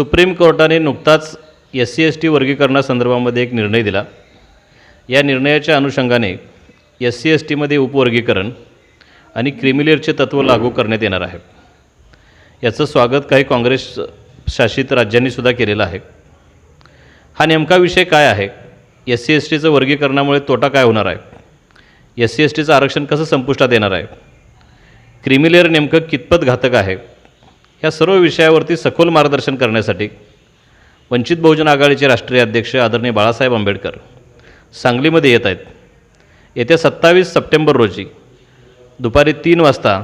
Supreme कोर्टाने नुकताच S C S T वर्गीकरणासंदर्भामध्ये एक निर्णय दिला. या निर्णयाच्या अनुषंगाने एस सी एस टीमध्ये उपवर्गीकरण आणि क्रिमिलेअरचे तत्त्व लागू करण्यात येणार आहे. याचं स्वागत काही काँग्रेस शासित राज्यांनीसुद्धा केलेलं आहे. हा नेमका विषय काय आहे? एस सी एस टीचं वर्गीकरणामुळे तोटा काय होणार आहे? एस सी एस टीचं आरक्षण कसं संपुष्टात येणार आहे? क्रिमिलेअर नेमकं कितपत घातक आहे? या सर्व विषयावरती सखोल मार्गदर्शन करण्यासाठी वंचित बहुजन आघाडीचे राष्ट्रीय अध्यक्ष आदरणीय बाळासाहेब आंबेडकर सांगलीमध्ये येत आहेत. येत्या सत्तावीस सप्टेंबर रोजी दुपारी तीन वाजता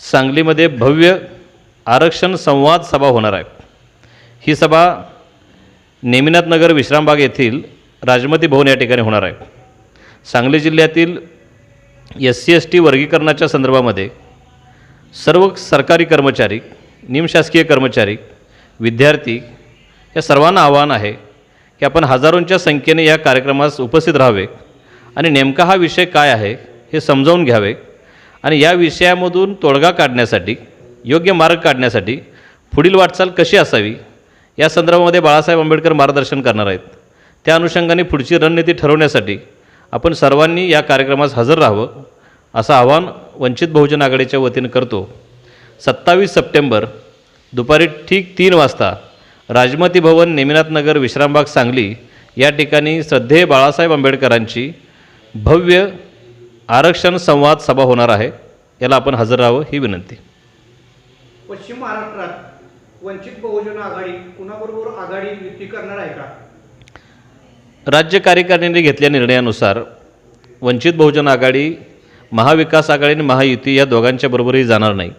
सांगलीमध्ये भव्य आरक्षण संवाद सभा होणार आहे. ही सभा नेमिनाथनगर विश्रामबाग येथील राजमती भवन या ठिकाणी होणार आहे. सांगली जिल्ह्यातील एस सी एस टी वर्गीकरणाच्या संदर्भामध्ये सर्व सरकारी कर्मचारी निमशासकीय कर्मचारी विद्यार्थी या सर्वांना आव्हान आहे की आपण हजारोंच्या संख्येने या कार्यक्रमास उपस्थित राहावे आणि नेमका हा विषय काय आहे हे समजावून घ्यावे आणि या विषयामधून तोडगा काढण्यासाठी योग्य मार्ग काढण्यासाठी पुढील वाटचाल कशी असावी या संदर्भामध्ये बाळासाहेब आंबेडकर मार्गदर्शन करणार आहेत. त्या अनुषंगाने पुढची रणनीती ठरवण्यासाठी आपण सर्वांनी या कार्यक्रमास हजर राहावं असं आवाहन वंचित बहुजन आघाडीच्या वतीनं करतो. सत्तावीस सप्टेंबर दुपारी ठीक तीन वाजता राजमती भवन नेमिनाथ नगर विश्रामबाग सांगली या ठिकाणी श्रद्धेय बाळासाहेब आंबेडकरांची भव्य आरक्षण संवाद सभा होणार आहे. याला आपण हजर राहावं ही विनंती. पश्चिम महाराष्ट्रात वंचित बहुजन आघाडी कुणाबरोबर आघाडी युती करणार आहे का? राज्य कार्यकारिणीने घेतलेल्या निर्णयानुसार वंचित बहुजन आघाडी महाविकास आघाडी आणि महायुती या दोघांच्या बरोबरही जाणार नाही.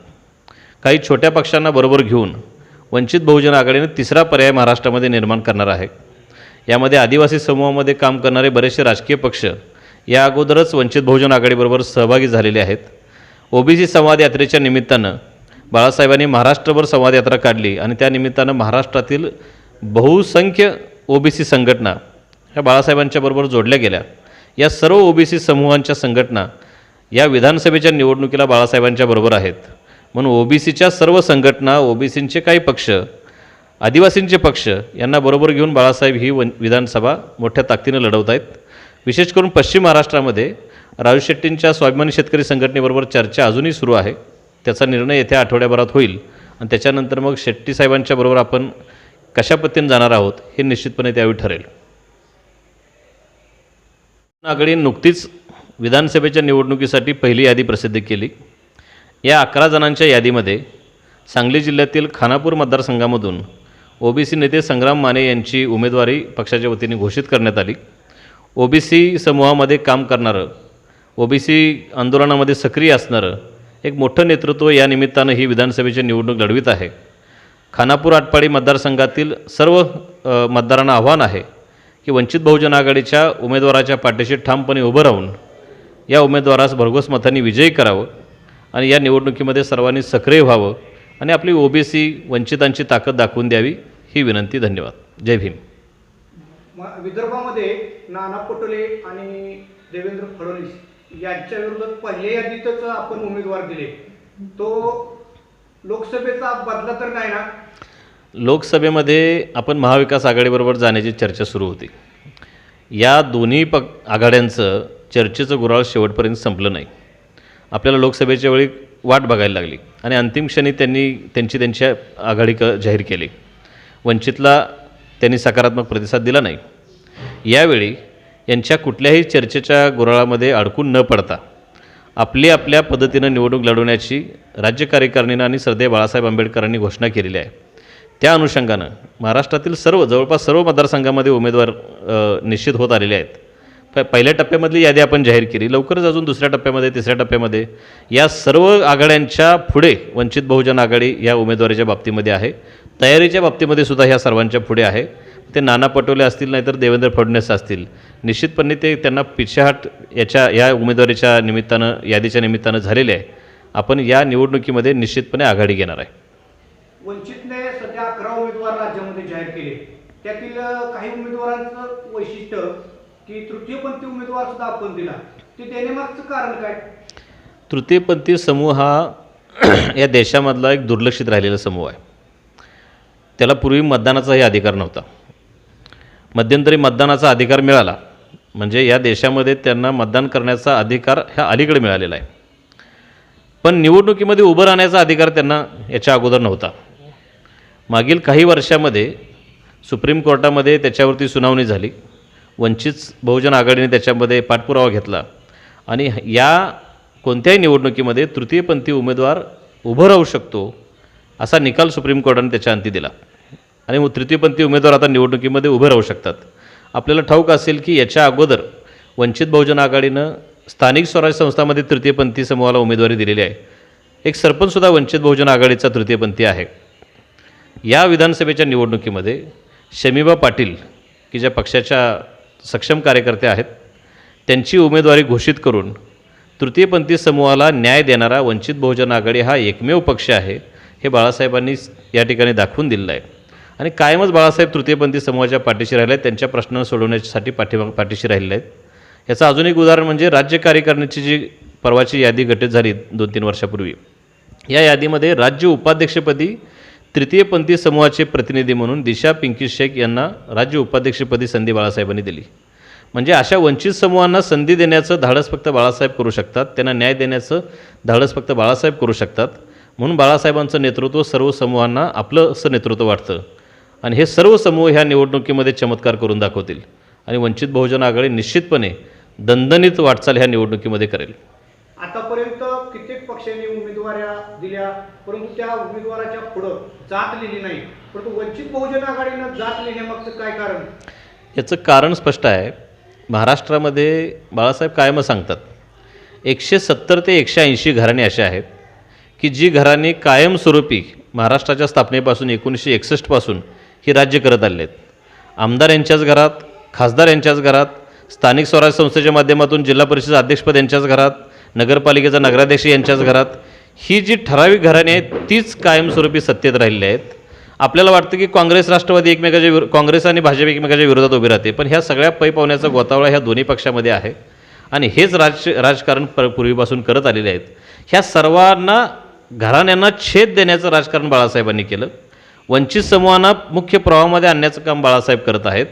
काही छोट्या पक्षांना बरोबर घेऊन वंचित बहुजन आघाडीने तिसरा पर्याय महाराष्ट्रामध्ये निर्माण करणार आहे. यामध्ये आदिवासी समूहामध्ये काम करणारे बरेचसे राजकीय पक्ष या अगोदरच वंचित बहुजन आघाडीबरोबर सहभागी झालेले आहेत. ओबीसी संवाद यात्रेच्या निमित्तानं बाळासाहेबांनी महाराष्ट्रभर संवाद यात्रा काढली आणि त्या निमित्तानं महाराष्ट्रातील बहुसंख्य ओबीसी संघटना ह्या बाळासाहेबांच्या बरोबर जोडल्या गेल्या. या सर्व ओबीसी समूहांच्या संघटना या विधानसभेच्या निवडणुकीला बाळासाहेबांच्या बरोबर आहेत. म्हणून ओबीसीच्या सर्व संघटना ओबीसींचे काही पक्ष आदिवासींचे पक्ष यांना बरोबर घेऊन बाळासाहेब ही वन विधानसभा मोठ्या ताकदीनं लढवत आहेत. विशेष करून पश्चिम महाराष्ट्रामध्ये राजू शेट्टींच्या स्वाभिमानी शेतकरी संघटनेबरोबर चर्चा अजूनही सुरू आहे. त्याचा निर्णय येत्या आठवड्याभरात होईल. आणि त्याच्यानंतर मग शेट्टी साहेबांच्या बरोबर आपण कशा पद्धतीने जाणार आहोत हे निश्चितपणे त्यावेळी ठरेल. आघाडीने नुकतीच विधानसभेच्या निवडणुकीसाठी पहिली यादी प्रसिद्ध केली. या अकरा जणांच्या यादीमध्ये सांगली जिल्ह्यातील खानापूर मतदारसंघामधून ओबीसी नेते संग्राम माने यांची उमेदवारी पक्षाच्या वतीने घोषित करण्यात आली. ओबीसी समूहामध्ये काम करणारं ओबीसी आंदोलनामध्ये सक्रिय असणारं एक मोठं नेतृत्व या निमित्तानं ही विधानसभेची निवडणूक लढवित आहे. खानापूर आटपाडी मतदारसंघातील सर्व मतदारांना आव्हान आहे की वंचित बहुजन आघाडीच्या उमेदवाराच्या पाठीशी ठामपणे उभं राहून या उमेदवारास भरघोस मतांनी विजयी करावं. आणि या निवडणुकीमध्ये सर्वांनी सक्रिय व्हावं आणि आपली ओबीसी वंचितांची ताकद दाखवून द्यावी ही विनंती धन्यवाद. जय भीम. विदर्भामध्ये नाना पटोले आणि देवेंद्र फडणवीस यांच्या विरोधात पहिल्या यादीतच आपण उमेदवार दिले. तो लोकसभेचा बदला तर नाही ना? लोकसभेमध्ये आपण महाविकास आघाडीबरोबर जाण्याची चर्चा सुरू होती. या दोन्ही पक आघाड्यांचं चर्चेचं गुराळ शेवटपर्यंत संपलं नाही. आपल्याला लोकसभेच्या वेळी वाट बघायला लागली. आणि अंतिम क्षणी त्यांनी त्यांची त्यांच्या आघाडी क जाहीर केली. वंचितला त्यांनी सकारात्मक प्रतिसाद दिला नाही. यावेळी यांच्या कुठल्याही चर्चेच्या गुराळामध्ये अडकून न पडता आपली आपल्या पद्धतीनं निवडणूक लढवण्याची राज्य कार्यकारिणीनं आणि सरदे बाळासाहेब आंबेडकरांनी घोषणा केलेली आहे. त्या अनुषंगानं महाराष्ट्रातील सर्व जवळपास सर्व मतदारसंघामध्ये उमेदवार निश्चित होत आलेले आहेत. प पहिल्या टप्प्यामधली यादी आपण जाहीर केली. लवकरच अजून दुसऱ्या टप्प्यामध्ये तिसऱ्या टप्प्यामध्ये. या सर्व आघाड्यांच्या पुढे वंचित बहुजन आघाडी या उमेदवारीच्या बाबतीमध्ये आहे. तयारीच्या बाबतीमध्ये सुद्धा ह्या सर्वांच्या पुढे आहे. ते नाना पटोले असतील नाहीतर देवेंद्र फडणवीस असतील. निश्चितपणे ते त्यांना पिछाहाट याच्या या उमेदवारीच्या निमित्तानं यादीच्या निमित्तानं झालेले आहे. आपण या निवडणुकीमध्ये निश्चितपणे आघाडी घेणार आहे. वंचितने सध्या अकरा उमेदवार राज्यामध्ये जाहीर केले. त्यातील काही उमेदवारांचं वैशिष्ट्य की तृतीयपंथी उमेदवार सुद्धा आपण दिला. ते देण्यामागचं कारण काय? तृतीयपंथी समूह हा या देशामधला एक दुर्लक्षित राहिलेला समूह आहे. त्याला पूर्वी मतदानाचाही अधिकार नव्हता. मध्यंतरी मतदानाचा अधिकार मिळाला. म्हणजे या देशामध्ये त्यांना मतदान करण्याचा अधिकार ह्या अलीकडे मिळालेला आहे. पण निवडणुकीमध्ये उभं राहण्याचा अधिकार त्यांना याच्या अगोदर नव्हता. मागील काही वर्षामध्ये सुप्रीम कोर्टामध्ये त्याच्यावरती सुनावणी झाली. वंचित बहुजन आघाडीने त्याच्यामध्ये पाठपुरावा घेतला. आणि या कोणत्याही निवडणुकीमध्ये तृतीयपंथी उमेदवार उभं राहू शकतो असा निकाल सुप्रीम कोर्टाने त्याच्या अंती दिला. आणि मग तृतीयपंथी उमेदवार आता निवडणुकीमध्ये उभे राहू शकतात. आपल्याला ठाऊक असेल की याच्या अगोदर वंचित बहुजन आघाडीनं स्थानिक स्वराज्य संस्थांमध्ये तृतीयपंथी समूहाला उमेदवारी दिलेली आहे. एक सरपंचसुद्धा वंचित बहुजन आघाडीचा तृतीयपंथी आहे. या विधानसभेच्या निवडणुकीमध्ये शमीबा पाटील की ज्या पक्षाच्या सक्षम कार्यकर्ते आहेत. त्यांची उमेदवारी घोषित करून तृतीयपंथी समूहाला न्याय देणारा वंचित बहुजन आघाडी हा एकमेव पक्ष आहे हे बाळासाहेबांनी या ठिकाणी दाखवून दिलेलं आहे. आणि कायमच बाळासाहेब तृतीयपंथी समूहाच्या पाठीशी राहिले आहेत त्यांच्या प्रश्नांना सोडवण्यासाठी पाठीमा पाठीशी राहिले आहेत. याचं अजून एक उदाहरण म्हणजे राज्य कार्यकारिणीची जी परवाची यादी घटित झाली दोन तीन वर्षापूर्वी या यादीमध्ये राज्य उपाध्यक्षपदी तृतीयपंथी समूहाचे प्रतिनिधी म्हणून दिशा पिंकी शेख यांना राज्य उपाध्यक्षपदी संधी बाळासाहेबांनी दिली. म्हणजे अशा वंचित समूहांना संधी देण्याचं धाडस फक्त बाळासाहेब करू शकतात त्यांना न्याय देण्याचं धाडस फक्त बाळासाहेब करू शकतात. म्हणून बाळासाहेबांचं नेतृत्व सर्व समूहांना आपलं असं नेतृत्व वाटतं. आणि हे सर्व समूह ह्या निवडणुकीमध्ये चमत्कार करून दाखवतील. आणि वंचित बहुजन आघाडी निश्चितपणे दणदणीत वाटचाल ह्या निवडणुकीमध्ये करेल. पक्षाने उमेदवाऱ्या दिल्या परंतु त्या उमेदवाराच्या पुढं जात लिहिली नाही. परंतु वंचित बहुजन आघाडीनं जात लिहिण्यामागचं काय कारण? याचं कारण स्पष्ट आहे. महाराष्ट्रामध्ये बाळासाहेब कायम सांगतात एकशे सत्तर ते एकशे ऐंशी घराणे असे आहेत की जी घराणे कायमस्वरूपी महाराष्ट्राच्या स्थापनेपासून एकोणीसशे एकसष्टपासून ही राज्य करत आले आहेत आमदार यांच्याच घरात खासदार यांच्याच घरात स्थानिक स्वराज्य संस्थेच्या माध्यमातून जिल्हा परिषद अध्यक्षपद यांच्याच घरात नगरपालिकेचा नगराध्यक्ष यांच्याच घरात. ही जी ठराविक घराणे आहेत तीच कायमस्वरूपी सत्तेत राहिलेली आहेत. आपल्याला वाटतं की काँग्रेस राष्ट्रवादी एकमेकाच्या विरो काँग्रेस आणि भाजप एकमेकाच्या विरोधात उभी राहते पण ह्या सगळ्या पै पावण्याचा गोतावळा ह्या दोन्ही पक्षामध्ये आहे. आणि हेच राज राजकारण प पूर्वीपासून करत आलेले आहेत. ह्या सर्वांना घराण्यांना छेद देण्याचं राजकारण बाळासाहेबांनी केलं. वंचित समूहांना मुख्य प्रवाहामध्ये आणण्याचं काम बाळासाहेब करत आहेत.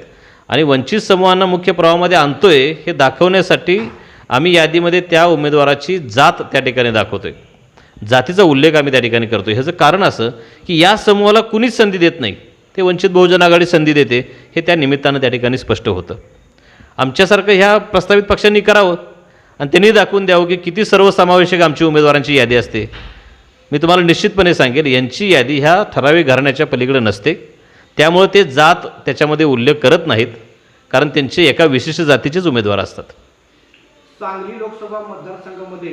आणि वंचित समूहांना मुख्य प्रवाहामध्ये आणतोय हे दाखवण्यासाठी आम्ही यादीमध्ये त्या उमेदवाराची जात त्या ठिकाणी दाखवतो आहे जातीचा उल्लेख आम्ही त्या ठिकाणी करतो ह्याचं कारण असं की या समूहाला कुणीच संधी देत नाही. ते वंचित बहुजन आघाडी संधी देते. हे त्या निमित्तानं त्या ठिकाणी स्पष्ट होतं. आमच्यासारखं ह्या प्रस्तावित पक्षांनी करावं. आणि त्यांनी दाखवून द्यावं की किती सर्वसमावेशक आमची उमेदवारांची यादी असते. मी तुम्हाला निश्चितपणे सांगेल यांची यादी ह्या ठराविक घराण्याच्या पलीकडे नसते. त्यामुळे ते जात त्याच्यामध्ये उल्लेख करत नाहीत. कारण त्यांचे एका विशिष्ट जातीचेच उमेदवार असतात. सांगली लोकसभा मतदारसंघामध्ये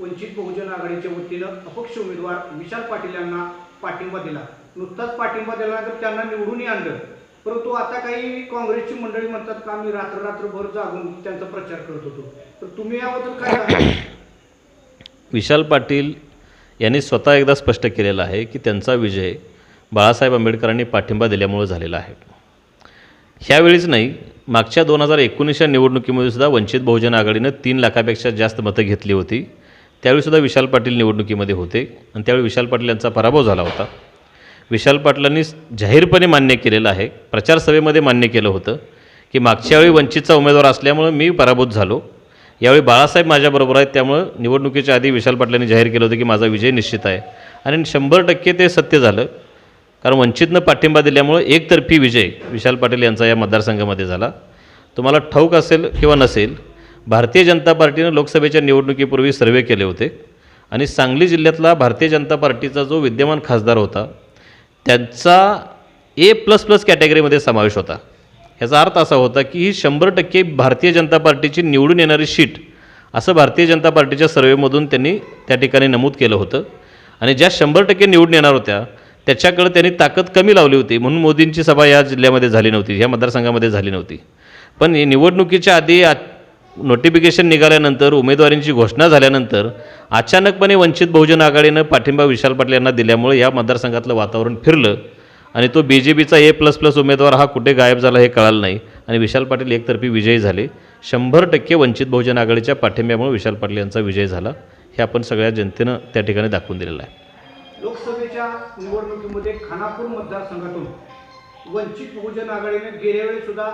वंचित बहुजन आघाडीच्या वतीनं अपक्ष उमेदवार विशाल पाटील यांना पाठिंबा दिला. नुकताच पाठिंबा दिला तर त्यांना निवडूनही आणलं. परंतु आता काही काँग्रेसची मंडळी म्हणतात का आम्ही रात्र रात्रभर जागून त्यांचा प्रचार करत होतो. तर तुम्ही याबद्दल काय विशाल पाटील यांनी स्वतः एकदा स्पष्ट केलेलं आहे की त्यांचा विजय बाळासाहेब आंबेडकरांनी पाठिंबा दिल्यामुळे झालेला आहे. ह्यावेळीच नाही मागच्या दोन हजार एकोणीसच्या निवडणुकीमध्ये सुद्धा वंचित बहुजन आघाडीनं तीन लाखापेक्षा जास्त मतं घेतली होती. त्यावेळीसुद्धा विशाल पाटील निवडणुकीमध्ये होते आणि त्यावेळी विशाल पाटील यांचा पराभव झाला होता. विशाल पाटलांनी जाहीरपणे मान्य केलेलं आहे प्रचारसभेमध्ये मान्य केलं होतं की मागच्या वेळी वंचितचा उमेदवार असल्यामुळं मी पराभूत झालो. यावेळी बाळासाहेब माझ्याबरोबर आहेत त्यामुळं निवडणुकीच्या आधी विशाल पाटलांनी जाहीर केलं होतं की माझा विजय निश्चित आहे. आणि शंभर टक्के ते सत्य झालं. कारण वंचितनं पाठिंबा दिल्यामुळं एकतर्फी विजय विशाल पाटील यांचा या मतदारसंघामध्ये झाला. तुम्हाला ठाऊक असेल किंवा नसेल भारतीय जनता पार्टीनं लोकसभेच्या निवडणुकीपूर्वी सर्वे केले होते आणि सांगली जिल्ह्यातला भारतीय जनता पार्टीचा जो विद्यमान खासदार होता त्यांचा ए प्लस प्लस कॅटेगरीमध्ये समावेश होता. ह्याचा अर्थ असा होता की ही शंभर टक्के भारतीय जनता पार्टीची निवडून येणारी शीट असं भारतीय जनता पार्टीच्या सर्वेमधून त्यांनी त्या ठिकाणी नमूद केलं होतं. आणि ज्या शंभर टक्के निवडून येणार होत्या त्याच्याकडे त्यांनी ताकद कमी लावली होती. म्हणून मोदींची सभा या जिल्ह्यामध्ये झाली नव्हती ह्या मतदारसंघामध्ये झाली नव्हती. पण निवडणुकीच्या आधी आ नोटिफिकेशन निघाल्यानंतर उमेदवारींची घोषणा झाल्यानंतर अचानकपणे वंचित बहुजन आघाडीनं पाठिंबा विशाल पाटील यांना दिल्यामुळे या मतदारसंघातलं वातावरण फिरलं आणि तो बी जे पीचा ए प्लस प्लस उमेदवार हा कुठे गायब झाला हे कळालं नाही आणि विशाल पाटील एकतर्फी विजयी झाले. शंभर टक्के वंचित बहुजन आघाडीच्या पाठिंब्यामुळे विशाल पाटील यांचा विजय झाला. हे आपण सगळ्या जनतेनं त्या ठिकाणी दाखवून दिलेलं आहे. लोकसभेच्या निवडणुकीमध्ये खानापूर मतदारसंघातून वंचित बहुजन आघाडीने गेल्यावेळी सुद्धा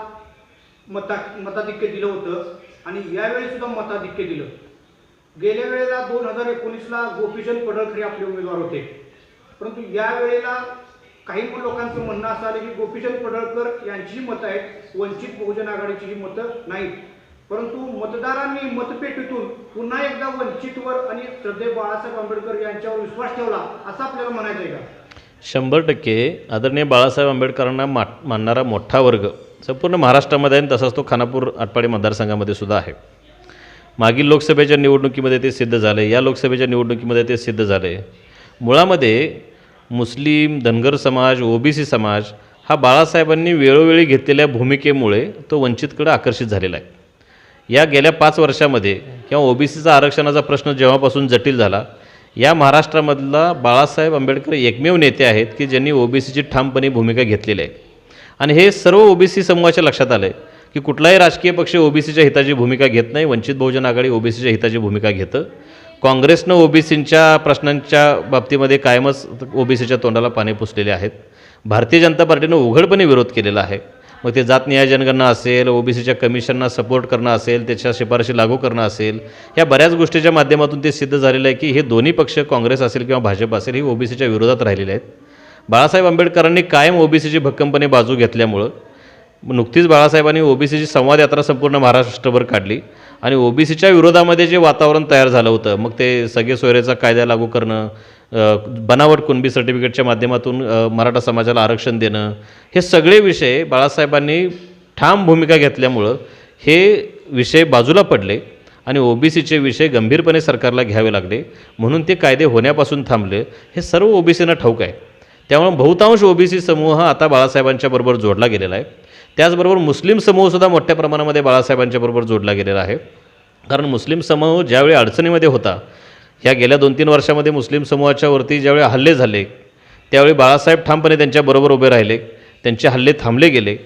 मता मताधिक्य दिलं होतं आणि यावेळी सुद्धा मताधिक्य दिलं. गेल्या वेळेला दोन हजार एकोणीसला गोपीचंद पडळकर आपले उमेदवार होते. परंतु यावेळेला काही लोकांचं म्हणणं असं आलं की गोपीचंद पडळकर यांची मतं आहेत वंचित बहुजन आघाडीची ही मतं नाहीत. परंतु मतदारांनी मतपेटीतून पुन्हा एकदा वंचितवर आणि श्रद्धे बाळासाहेब आंबेडकर यांच्यावर विश्वास ठेवला असं आपल्याला म्हणायचं आहे का? शंभर टक्के. आदरणीय बाळासाहेब आंबेडकरांना मा मानणारा मोठा वर्ग संपूर्ण महाराष्ट्रामध्ये आहे आणि तसाच तो खानापूर आटपाडी मतदारसंघामध्ये सुद्धा आहे. मागील लोकसभेच्या निवडणुकीमध्ये ते सिद्ध झाले या लोकसभेच्या निवडणुकीमध्ये ते सिद्ध झाले. मुळामध्ये मुस्लिम धनगर समाज ओबीसी समाज हा बाळासाहेबांनी वेळोवेळी घेतलेल्या भूमिकेमुळे तो वंचितकडे आकर्षित झालेला आहे. या गेल्या पाच वर्षामध्ये किंवा ओबीसीचा आरक्षणाचा प्रश्न जेव्हापासून जटिल झाला या महाराष्ट्रामधला बाळासाहेब आंबेडकर एकमेव नेते आहेत की ज्यांनी ओबीसीची ठामपणे भूमिका घेतलेली आहे. आणि हे सर्व ओबीसी समूहाच्या लक्षात आलं आहे की कुठलाही राजकीय पक्ष ओबीसीच्या हिताची भूमिका घेत नाही वंचित बहुजन आघाडी ओबीसीच्या हिताची भूमिका घेतं. काँग्रेसनं ओबीसींच्या प्रश्नांच्या बाबतीमध्ये कायमच ओबीसीच्या तोंडाला पाणी पुसलेले आहेत. भारतीय जनता पार्टीनं उघडपणे विरोध केलेला आहे. मग ते जात न्याय जनगणना असेल ओबीसीच्या कमिशनना सपोर्ट करणं असेल त्याच्या शिफारशी लागू करणं असेल या बऱ्याच गोष्टीच्या माध्यमातून ते सिद्ध झालेलं आहे की हे दोन्ही पक्ष काँग्रेस असेल किंवा भाजप असेल ही ओबीसीच्या विरोधात राहिलेले आहेत. बाळासाहेब आंबेडकरांनी कायम ओबीसीची भक्कमपणे बाजू घेतल्यामुळं नुकतीच बाळासाहेबांनी ओबीसीची संवाद यात्रा संपूर्ण महाराष्ट्रभर काढली. आणि ओबीसीच्या विरोधामध्ये जे वातावरण तयार झालं होतं मग ते सगळे सोयरेचा कायदा लागू करणं बनावट कुणबी सर्टिफिकेटच्या माध्यमातून मराठा समाजाला आरक्षण देणं हे सगळे विषय बाळासाहेबांनी ठाम भूमिका घेतल्यामुळं हे विषय बाजूला पडले आणि ओबीसीचे विषय गंभीरपणे सरकारला घ्यावे लागले. म्हणून ते कायदे होण्यापासून थांबले. हे सर्व ओबीसींना ठाऊक आहे. त्यामुळे बहुतांश ओबीसी समूह हा आता बाळासाहेबांच्या बरोबर जोडला गेलेला आहे. त्याचबरोबर मुस्लिम समूहसुद्धा मोठ्या प्रमाणामध्ये बाळासाहेबांच्याबरोबर जोडला गेलेला आहे. कारण मुस्लिम समूह ज्यावेळी अडचणीमध्ये होता ह्या गेल्या दोन तीन वर्षामध्ये मुस्लिम समूहाच्यावरती ज्यावेळी हल्ले झाले त्यावेळी बाळासाहेब ठामपणे त्यांच्याबरोबर उभे राहिले त्यांचे हल्ले थांबले गेले.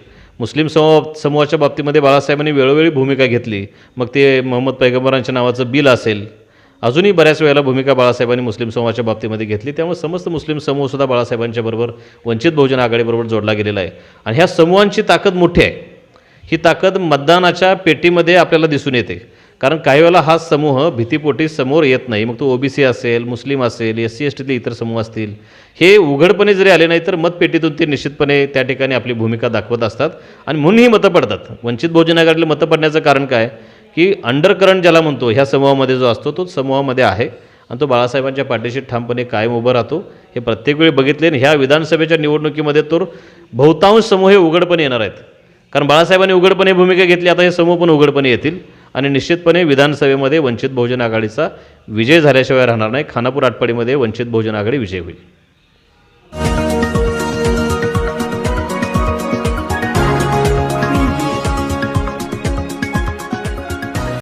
मुस्लिम समूह समूहाच्या बाबतीमध्ये बाळासाहेबांनी वेळोवेळी भूमिका घेतली. मग ते मोहम्मद पैगंबरांच्या नावाचं बिल असेल अजूनही बऱ्याच वेळेला भूमिका बाळासाहेबांनी मुस्लिम समूहाच्या बाबतीमध्ये घेतली. त्यामुळे समस्त मुस्लिम समूहसुद्धा बाळासाहेबांच्या बरोबर वंचित बहुजन आघाडीबरोबर जोडला गेलेला आहे. आणि ह्या समूहांची ताकद मोठी आहे. ही ताकद मतदानाच्या पेटीमध्ये आपल्याला दिसून येते. कारण काही वेळेला हा समूह भीतीपोटी समोर येत नाही. मग तो ओबीसी असेल मुस्लिम असेल एस सी एस टीतले इतर समूह असतील. हे उघडपणे जरी आले नाही तर मतपेटीतून ते निश्चितपणे त्या ठिकाणी आपली भूमिका दाखवत असतात. आणि म्हणून ही मतं पडतात. वंचित बहुजन आघाडीला मतं पडण्याचं कारण काय? की अंडरकरंट ज्याला म्हणतो ह्या समूहामध्ये जो असतो तो समूहामध्ये आहे. आणि तो बाळासाहेबांच्या पाठीशी ठामपणे कायम उभं राहतो. हे प्रत्येक वेळी बघितले आणि ह्या विधानसभेच्या निवडणुकीमध्ये तर बहुतांश समूह हे उघडपणे येणार आहेत. कारण बाळासाहेबांनी उघडपणे भूमिका घेतली आता हे समूह पण उघडपणे येतील. आणि निश्चितपणे विधानसभेमध्ये वंचित बहुजन आघाडीचा विजय झाल्याशिवाय राहणार नाही. खानापूर आटपाडीमध्ये वंचित बहुजन आघाडी विजय होईल.